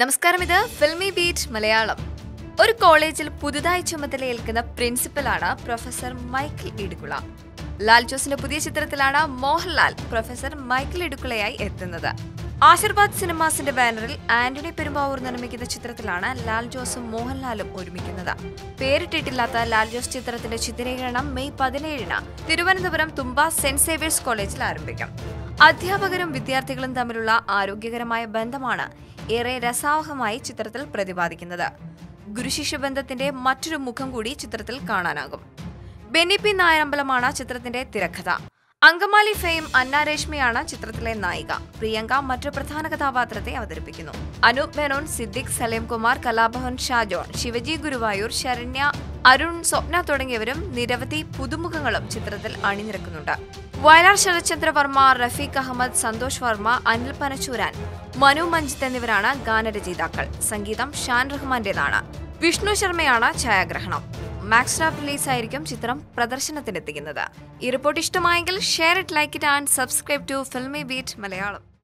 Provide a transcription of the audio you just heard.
നമസ്കാരം ഇത് filmy beat Malayalam. ഒരു കോളേജിൽ പുതുതായി ചുമതലയേൽക്കുന്ന പ്രിൻസിപ്പലാണ് പ്രൊഫസർ മൈക്കിൾ ഇടുക്കുള. ലാൽ ജോസിന്റെ പുതിയ ചിത്രത്തിലാണ് മോഹൻലാൽ പ്രൊഫസർ മൈക്കിൾ ഇടുക്കുളയായി എത്തുന്നത്. ആശീർവാദ് സിനിമാസിന്റെ ബാനറിൽ ആന്റണി പെരുമ്പാവൂർ നിർമ്മിക്കുന്ന ചിത്രത്തിലാണ് ലാൽ ജോസും മോഹൻലാലും ഒരുമിക്കുന്നത്. പേരിട്ടിട്ടില്ലാത്ത ലാൽ ജോസ് ചിത്രത്തിന്റെ ചിത്രീകരണം മെയ് പതിനേഴിന് തിരുവനന്തപുരം തുമ്പ സെന്റ് സേവിയേഴ്സ് കോളേജിൽ ആരംഭിക്കും. അധ്യാപകരും വിദ്യാർത്ഥികളും തമ്മിലുള്ള ആരോഗ്യകരമായ ബന്ധമാണ് ഏറെ രസാവഹമായി ചിത്രത്തിൽ പ്രതിപാദിക്കുന്നത്. ഗുരുശിഷ്യ ബന്ധത്തിന്റെ മറ്റൊരു മുഖം കൂടി ചിത്രത്തിൽ കാണാനാകും. ബെന്നി പി നായരമ്പലമാണ് ചിത്രത്തിന്റെ തിരക്കഥ. അങ്കമാലി ഫെയിം അന്ന രേഷ്മയാണ് ചിത്രത്തിലെ നായിക. പ്രിയങ്ക മറ്റു പ്രധാന കഥാപാത്രത്തെ അവതരിപ്പിക്കുന്നു. അനൂപ് മേനോൻ സിദ്ദിഖ് സലേംകുമാർ കലാഭവൻ ഷാജോൺ ശിവജി ഗുരുവായൂർ ശരണ്യ അരുൺ സ്വപ്ന തുടങ്ങിയവരും നിരവധി പുതുമുഖങ്ങളും ചിത്രത്തിൽ അണിനിരക്കുന്നുണ്ട്. വയലാർ ശരത്ചന്ദ്ര വർമ്മ റഫീഖ് അഹമ്മദ് സന്തോഷ് വർമ്മ അനിൽ പനച്ചൂരാൻ മനു മഞ്ജിത്ത് എന്നിവരാണ് ഗാനരചയിതാക്കൾ. സംഗീതം ഷാൻ റഹ്മാന്റേതാണ്. വിഷ്ണു ശർമ്മയാണ് ഛായാഗ്രഹണം. മാക്സ് റാപ്പ് റിലീസായിരിക്കും ചിത്രം പ്രദർശനത്തിനെത്തിക്കുന്നത്. ഈ റിപ്പോർട്ട് ഇഷ്ടമായെങ്കിൽ share it like it and subscribe to Filmibeat Malayalam.